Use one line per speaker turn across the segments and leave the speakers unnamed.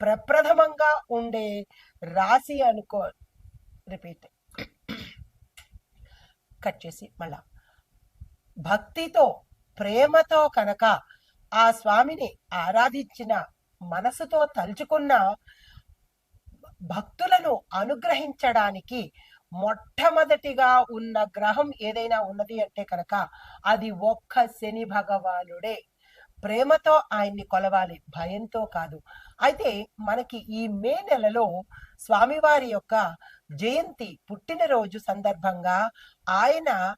ప్రప్రథమంగా ఉండే రాశి అనుకో రిపీట్ కట్ చేసి మళ్ళా. భక్తితో ప్రేమతో కనుక ఆ స్వామిని ఆరాధించిన మనసుతో తలుచుకున్న భక్తులను అనుగ్రహించడానికి మొట్టమొదటిగా ఉన్న గ్రహం ఏదైనా ఉన్నది అంటే కనుక అది ఒక్క శని భగవానుడే. ప్రేమతో ఆయన్ని కొలవాలి భయంతో కాదు. అయితే మనకి ఈ మే నెలలో స్వామివారి యొక్క జయంతి పుట్టినరోజు సందర్భంగా ఆయన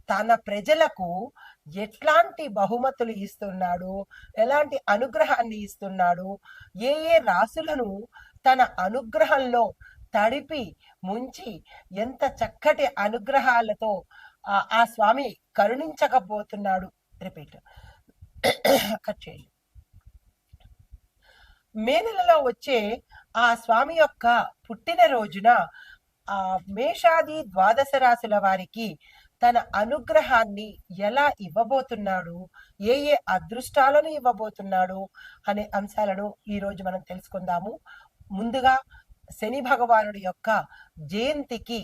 తన ప్రజలకు ఎట్లాంటి బహుమతులు ఇస్తున్నాడు ఎలాంటి అనుగ్రహాన్ని ఇస్తున్నాడు ఏ ఏ రాసులను తన అనుగ్రహంలో తడిపి ముంచి ఎంత చక్కటి అనుగ్రహాలతో ఆ- ఆ స్వామి కరుణించకపోతున్నాడు. రిపీట్. కట్ చేయండి. మే నెలలో వచ్చే ఆ స్వామి యొక్క పుట్టినరోజున ఆ మేషాది ద్వాదశ రాశుల వారికి తన అనుగ్రహాన్ని ఎలా ఇవ్వబోతున్నాడు ఏ ఏ అదృష్టాలను ఇవ్వబోతున్నాడు అనే అంశాలను ఈ రోజు మనం తెలుసుకుందాము. ముందుగా శని భగవానుడి యొక్క జయంతికి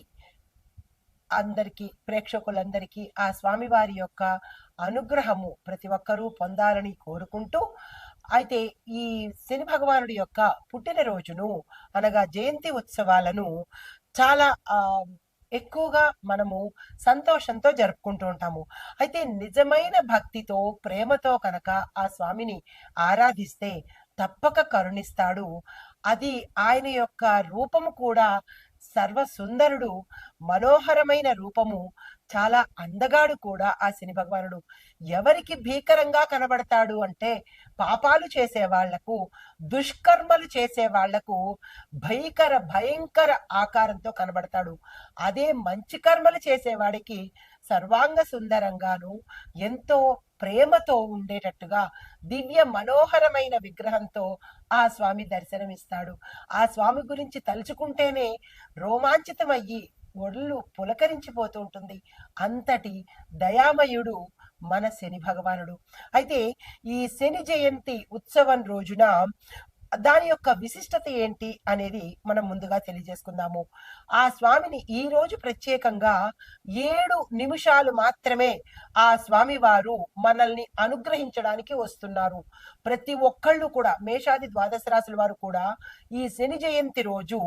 అందరికీ ప్రేక్షకులందరికీ ఆ స్వామివారి యొక్క అనుగ్రహము ప్రతి ఒక్కరూ పొందాలని కోరుకుంటూ అయితే ఈ శని భగవానుడి యొక్క పుట్టినరోజును అనగా జయంతి ఉత్సవాలను చాలా ఎక్కువగా మనము సంతోషంతో జరుపుకుంటూ ఉంటాము. అయితే నిజమైన భక్తితో ప్రేమతో కనుక ఆ స్వామిని ఆరాధిస్తే తప్పక కరుణిస్తాడు. అది ఆయన యొక్క రూపము కూడా సర్వసుందరుడు మనోహరమైన రూపము చాలా అందగాడు కూడా ఆ శని భగవానుడు. ఎవరికి భీకరంగా కనబడతాడు అంటే పాపాలు చేసే వాళ్ళకు దుష్కర్మలు చేసే వాళ్ళకు భయంకర భయంకర ఆకారంతో కనబడతాడు. అదే మంచి కర్మలు చేసేవాడికి సర్వాంగ సుందరంగాను ఎంతో ప్రేమతో ఉండేటట్టుగా దివ్య మనోహరమైన విగ్రహంతో ఆ స్వామి దర్శనమిస్తాడు. ఆ స్వామి గురించి తలుచుకుంటేనే రోమాంచితమయ్యి ఒళ్ళు పులకరించిపోతూ ఉంటుంది. అంతటి దయామయుడు మన శని భగవానుడు. అయితే ఈ శని జయంతి ఉత్సవం రోజున దాని యొక్క విశిష్టత ఏంటి అనేది మనం ముందుగా తెలియజేసుకుందాము. ఆ స్వామిని ఈ రోజు ప్రత్యేకంగా ఏడు నిమిషాలు మాత్రమే ఆ స్వామి వారు మనల్ని అనుగ్రహించడానికి వస్తున్నారు. ప్రతి ఒక్కళ్ళు కూడా మేషాది ద్వాదశ రాశుల వారు కూడా ఈ శని జయంతి రోజు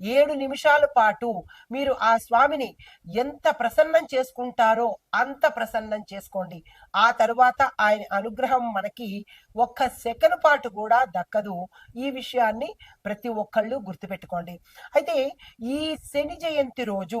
ఏడు నిమిషాల పాటు మీరు ఆ స్వామిని ఎంత ప్రసన్నం చేసుకుంటారో అంత ప్రసన్నం చేసుకోండి. ఆ తరువాత ఆయన అనుగ్రహం మనకి ఒక్క సెకండ్ పాటు కూడా దక్కదు. ఈ విషయాన్ని ప్రతి ఒక్కళ్ళు గుర్తుపెట్టుకోండి. అయితే ఈ శని జయంతి రోజు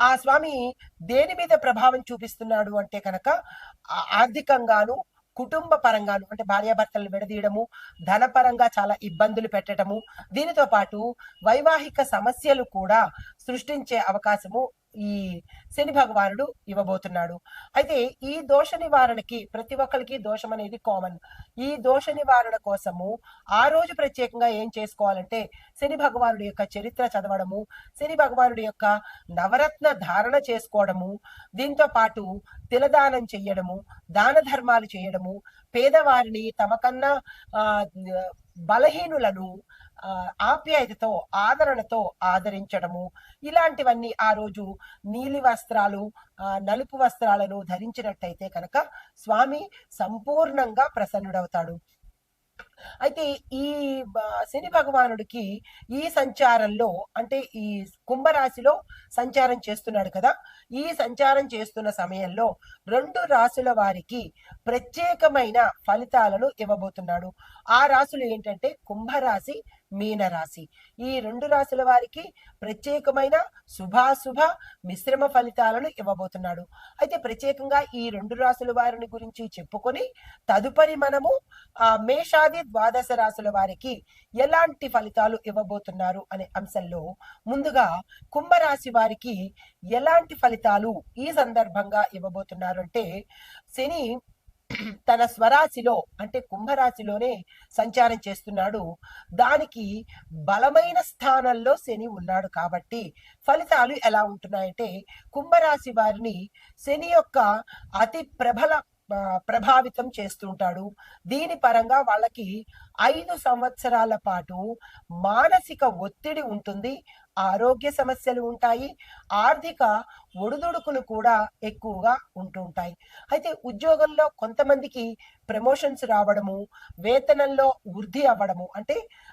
ఆ స్వామి దేని మీద ప్రభావం చూపిస్తున్నాడు అంటే కనుక ఆ- ఆర్థికంగాను కుటుంబ పరంగాను అంటే భార్యాభర్తలను విడదీయడము ధనపరంగా చాలా ఇబ్బందులు పెట్టడము దీనితో పాటు వైవాహిక సమస్యలు కూడా సృష్టించే అవకాశము ఈ శని భగవానుడు ఇవ్వబోతున్నాడు. అయితే ఈ దోష నివారణకి ప్రతి ఒక్కరికి దోషం అనేది కామన్ ఈ దోష నివారణ కోసము ఆ రోజు ప్రత్యేకంగా ఏం చేసుకోవాలంటే శని భగవానుడి యొక్క చరిత్ర చదవడము శని భగవానుడి యొక్క నవరత్న ధారణ చేసుకోవడము దీంతో పాటు తిలదానం చెయ్యడము దాన ధర్మాలు చేయడము పేదవారిని తమకన్నా ఆ, బలహీనులను ఆప్యాయతతో ఆదరణతో ఆదరించడము. ఇలాంటివన్నీ ఆ రోజు నీలి వస్త్రాలు నలుపు వస్త్రాలను ధరించినట్టయితే కనుక స్వామి సంపూర్ణంగా ప్రసన్నుడవుతాడు. అయితే ఈ శని భగవానుడికి ఈ సంచారంలో అంటే ఈ కుంభరాశిలో సంచారం చేస్తున్నాడు కదా ఈ సంచారం చేస్తున్న సమయంలో రెండు రాశుల వారికి ప్రత్యేకమైన ఫలితాలను ఇవ్వబోతున్నాడు. ఆ రాశులు ఏంటంటే కుంభరాశి మీనరాశి. ఈ రెండు రాశుల వారికి ప్రత్యేకమైన శుభాశుభ మిశ్రమ ఫలితాలను ఇవ్వబోతున్నాడు. అయితే ప్రత్యేకంగా ఈ రెండు రాశుల వారిని గురించి చెప్పుకొని తదుపరి మనము ఆ మేషాది ద్వాదశ రాశుల వారికి ఎలాంటి ఫలితాలు ఇవ్వబోతున్నారు అనే అంశంలో ముందుగా కుంభరాశి వారికి ఎలాంటి ఫలితాలు ఈ సందర్భంగా ఇవ్వబోతున్నారు అంటే శని తన స్వరాశిలో అంటే కుంభరాశిలోనే సంచారం చేస్తున్నాడు. దానికి బలమైన స్థానంలో శని ఉన్నాడు కాబట్టి ఫలితాలు ఎలా ఉంటున్నాయంటే కుంభరాశి వారిని శని యొక్క అతి ప్రబల ప్రభావితం చేస్తుంటాడు. దీని పరంగా వాళ్ళకి ఐదు సంవత్సరాల పాటు మానసిక ఒత్తిడి ఉంటుంది. ఆరోగ్య సమస్యలు ఉంటాయి. ఆర్థిక ఒడిదుడుకులు కూడా ఎక్కువగా ఉంటుంటాయి. అయితే ఉద్యోగంలో కొంతమందికి ప్రమోషన్స్ రావడము వేతనంలో వృద్ధి అవ్వడము అంటే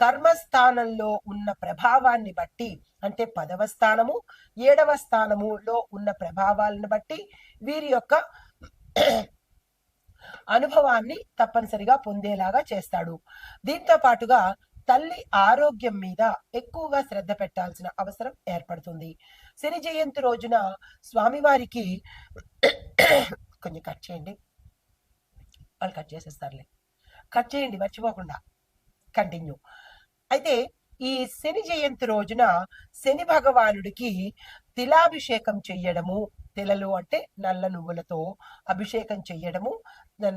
కర్మస్థానంలో ఉన్న ప్రభావాన్ని బట్టి అంటే పదవ స్థానము ఏడవ స్థానములో ఉన్న ప్రభావాలను బట్టి వీరి యొక్క అనుభవాన్ని తప్పనిసరిగా పొందేలాగా చేస్తాడు. దీంతో పాటుగా తల్లి ఆరోగ్యం మీద ఎక్కువగా శ్రద్ధ పెట్టాల్సిన అవసరం ఏర్పడుతుంది. శని జయంతి రోజున స్వామివారికి కొంచెం కట్ చేయండి. వాళ్ళు కట్ చేసేస్తారులే. కట్ చేయండి మర్చిపోకుండా. కంటిన్యూ. అయితే ఈ శని జయంతి రోజున శని భగవానుడికి తిలాభిషేకం చెయ్యడము తిలలు అంటే నల్ల నువ్వులతో అభిషేకం చెయ్యడము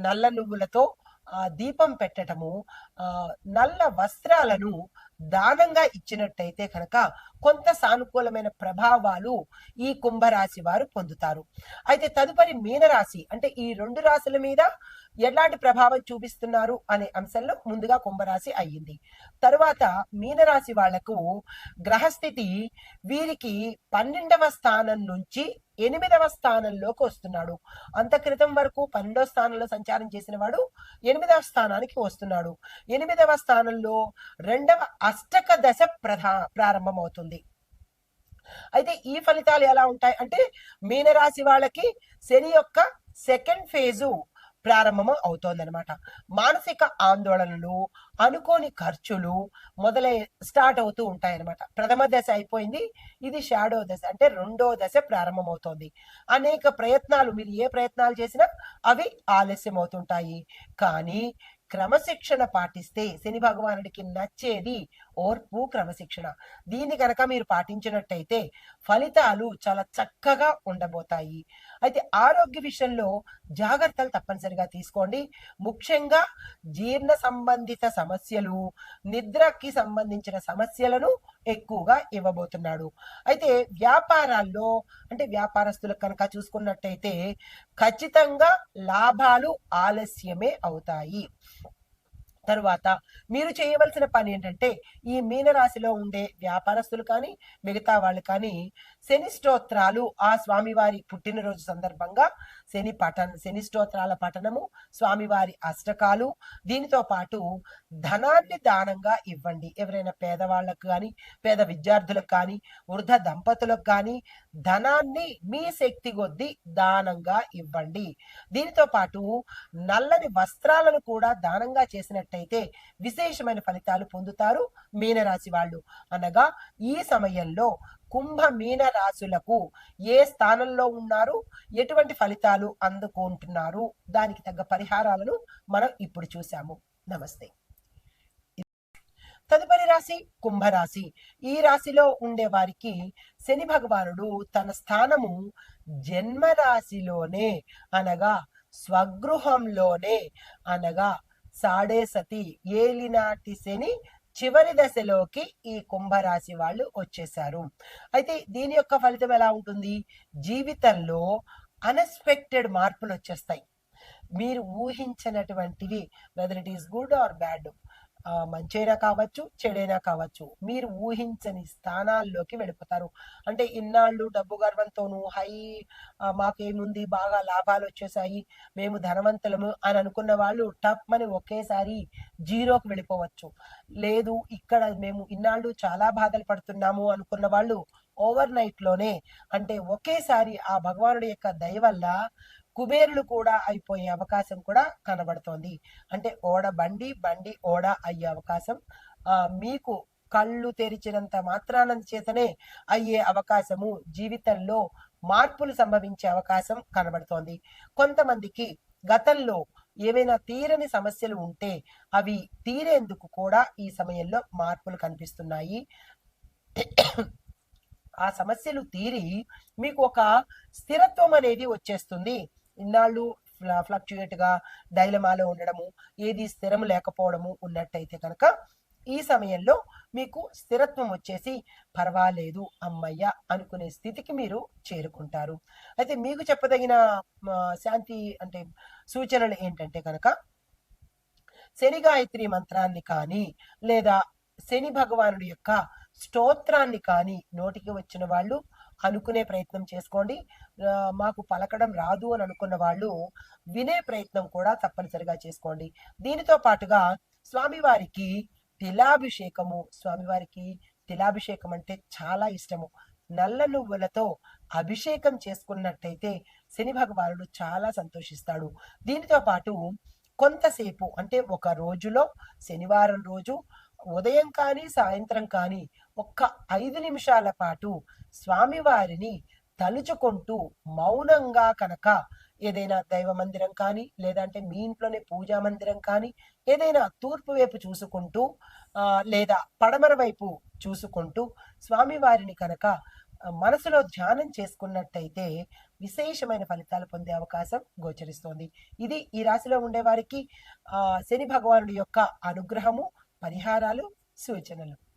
నల్ల నువ్వులతో ఆ దీపం పెట్టడము ఆ నల్ల వస్త్రాలను దానంగా ఇచ్చినట్టయితే కనుక కొంత సానుకూలమైన ప్రభావాలు ఈ కుంభరాశి వారు పొందుతారు. అయితే తదుపరి మీనరాశి అంటే ఈ రెండు రాశుల మీద ఎలాంటి ప్రభావం చూపిస్తున్నారు అనే అంశంలో ముందుగా కుంభరాశి అయ్యింది. తరువాత మీనరాశి వాళ్ళకు గ్రహస్థితి వీరికి పన్నెండవ స్థానం నుంచి ఎనిమిదవ స్థానంలోకి వస్తున్నాడు. అంత క్రితం వరకు పన్నెండవ స్థానంలో సంచారం చేసిన వాడు ఎనిమిదవ స్థానానికి వస్తున్నాడు. ఎనిమిదవ స్థానంలో రెండవ అష్టక దశ ప్రధా ప్రారంభమవుతుంది. అయితే ఈ ఫలితాలు ఎలా ఉంటాయి? అంటే మీనరాశి వాళ్ళకి శని యొక్క సెకండ్ ఫేజు ప్రారంభం అవుతోందనమాట మానసిక ఆందోళనలు అనుకోని ఖర్చులు మొదలై స్టార్ట్ అవుతూ ఉంటాయన్నమాట. ప్రథమ దశ అయిపోయింది ఇది షాడో దశ అంటే రెండో దశ ప్రారంభమవుతోంది. అనేక ప్రయత్నాలు మీరు ఏ ప్రయత్నాలు చేసినా అవి ఆలస్యం అవుతుంటాయి కానీ క్రమశిక్షణ పాటిస్తే శని భగవానుడికి నచ్చేది ఓర్పు క్రమశిక్షణ. దీన్ని కనుక మీరు పాటించినట్టయితే ఫలితాలు చాలా చక్కగా ఉండబోతాయి. అయితే ఆరోగ్య విషయంలో జాగ్రత్తలు తప్పనిసరిగా తీసుకోండి. ముఖ్యంగా జీర్ణ సంబంధిత సమస్యలు నిద్రకి సంబంధించిన సమస్యలను ఎక్కువగా ఇవ్వబోతున్నాడు. అయితే వ్యాపారాల్లో అంటే వ్యాపారస్తులకు కనుక చూసుకున్నట్టయితే ఖచ్చితంగా లాభాలు ఆలస్యమే అవుతాయి. తరువాత మీరు చేయవలసిన పని ఏంటంటే ఈ మీనరాశిలో ఉండే వ్యాపారస్తులు కానీ మిగతా వాళ్ళు కానీ శని స్తోత్రాలు ఆ స్వామివారి పుట్టినరోజు సందర్భంగా శని పఠన శని స్తోత్రాల పఠనము స్వామివారి అష్టకాలు దీనితో పాటు ధనాన్ని దానంగా ఇవ్వండి. ఎవరైనా పేదవాళ్ళకు కానీ పేద విద్యార్థులకు కానీ వృద్ధ దంపతులకు కానీ ధనాన్ని మీ శక్తి కొద్దీ దానంగా ఇవ్వండి. దీనితో పాటు నల్లని వస్త్రాలను కూడా దానంగా చేసినట్టయితే విశేషమైన ఫలితాలు పొందుతారు మీనరాశి వాళ్ళు. అనగా ఈ సమయంలో కుంభ మీన రాశులకు ఏ స్థానంలో ఉన్నారు ఎటువంటి ఫలితాలు అందుకుంటున్నారు దానికి తగ్గ పరిహారాలను మనం ఇప్పుడు చూసాము నమస్తే. తదుపరి రాశి కుంభరాశి. ఈ రాశిలో ఉండే వారికి శని భగవానుడు తన స్థానము జన్మ రాశిలోనే అనగా స్వగృహంలోనే అనగా సాడే సతి ఏలినాటి శని చివరి దశలోకి ఈ కుంభరాశి వాళ్ళు వచ్చేసారు అయితే దీని యొక్క ఫలితం ఎలా ఉంటుంది? జీవితంలో అన్ఎక్స్పెక్టెడ్ మార్పులు వచ్చేస్తాయి. మీరు ఊహించినటువంటివి whether it is good or bad మంచైనా కావచ్చు చెడైనా కావచ్చు మీరు ఊహించని స్థానాల్లోకి వెళ్ళిపోతారు. అంటే ఇన్నాళ్ళు డబ్బు గర్వంతోనూ హై మాకేముంది బాగా లాభాలు వచ్చేసాయి మేము ధనవంతులము అని అనుకున్న వాళ్ళు టప్ అని ఒకేసారి జీరోకి వెళ్ళిపోవచ్చు. లేదు ఇక్కడ మేము ఇన్నాళ్ళు చాలా బాధలు పడుతున్నాము అనుకున్న వాళ్ళు ఓవర్ నైట్లోనే అంటే ఒకేసారి ఆ భగవానుడి యొక్క దయ వల్ల కుబేరులు కూడా అయిపోయే అవకాశం కూడా కనబడుతోంది. అంటే ఓడ బండి బండి ఓడ అయ్యే అవకాశం మీకు కళ్ళు తెరిచినంత మాత్రాన చేతనే అయ్యే అవకాశము జీవితంలో మార్పులు సంభవించే అవకాశం కనబడుతోంది. కొంతమందికి గతంలో ఏవైనా తీరని సమస్యలు ఉంటే అవి తీరేందుకు కూడా ఈ సమయంలో మార్పులు కనిపిస్తున్నాయి. ఆ సమస్యలు తీరి మీకు ఒక స్థిరత్వం అనేది వచ్చేస్తుంది. ఇన్నాళ్ళు ఫ్లక్చుయేట్గా డైలమాలో ఉండడము ఏది స్థిరం లేకపోవడము ఉన్నట్టయితే కనుక ఈ సమయంలో మీకు స్థిరత్వం వచ్చేసి పర్వాలేదు అమ్మయ్య అనుకునే స్థితికి మీరు చేరుకుంటారు. అయితే మీకు చెప్పదగిన శాంతి అంటే సూచనలు ఏంటంటే కనుక శని గాయత్రి మంత్రాన్ని కానీ లేదా శని భగవానుడి యొక్క స్తోత్రాన్ని కానీ నోటికి వచ్చిన వాళ్ళు అనుకునే ప్రయత్నం చేసుకోండి. మాకు పలకడం రాదు అని అనుకున్న వాళ్ళు వినే ప్రయత్నం కూడా తప్పనిసరిగా చేసుకోండి. దీనితో పాటుగా స్వామివారికి తిలాభిషేకము స్వామివారికి తిలాభిషేకం అంటే చాలా ఇష్టము. నల్ల నువ్వులతో అభిషేకం చేసుకున్నట్టయితే శని భగవానుడు చాలా సంతోషిస్తాడు. దీనితో పాటు కొంతసేపు అంటే ఒక రోజులో శనివారం రోజు ఉదయం కానీ సాయంత్రం కానీ ఒక్క ఐదు నిమిషాల పాటు స్వామివారిని తలుచుకుంటూ మౌనంగా కనుక ఏదైనా దైవ మందిరం కానీ లేదంటే మీ ఇంట్లోనే పూజా మందిరం కానీ ఏదైనా తూర్పు వైపు చూసుకుంటూ లేదా పడమర వైపు చూసుకుంటూ స్వామివారిని కనుక మనసులో ధ్యానం చేసుకున్నట్టయితే విశేషమైన ఫలితాలు పొందే అవకాశం గోచరిస్తోంది. ఇది ఈ రాశిలో ఉండేవారికి శని భగవానుడి యొక్క అనుగ్రహము పరిహారాలు సూచనలు.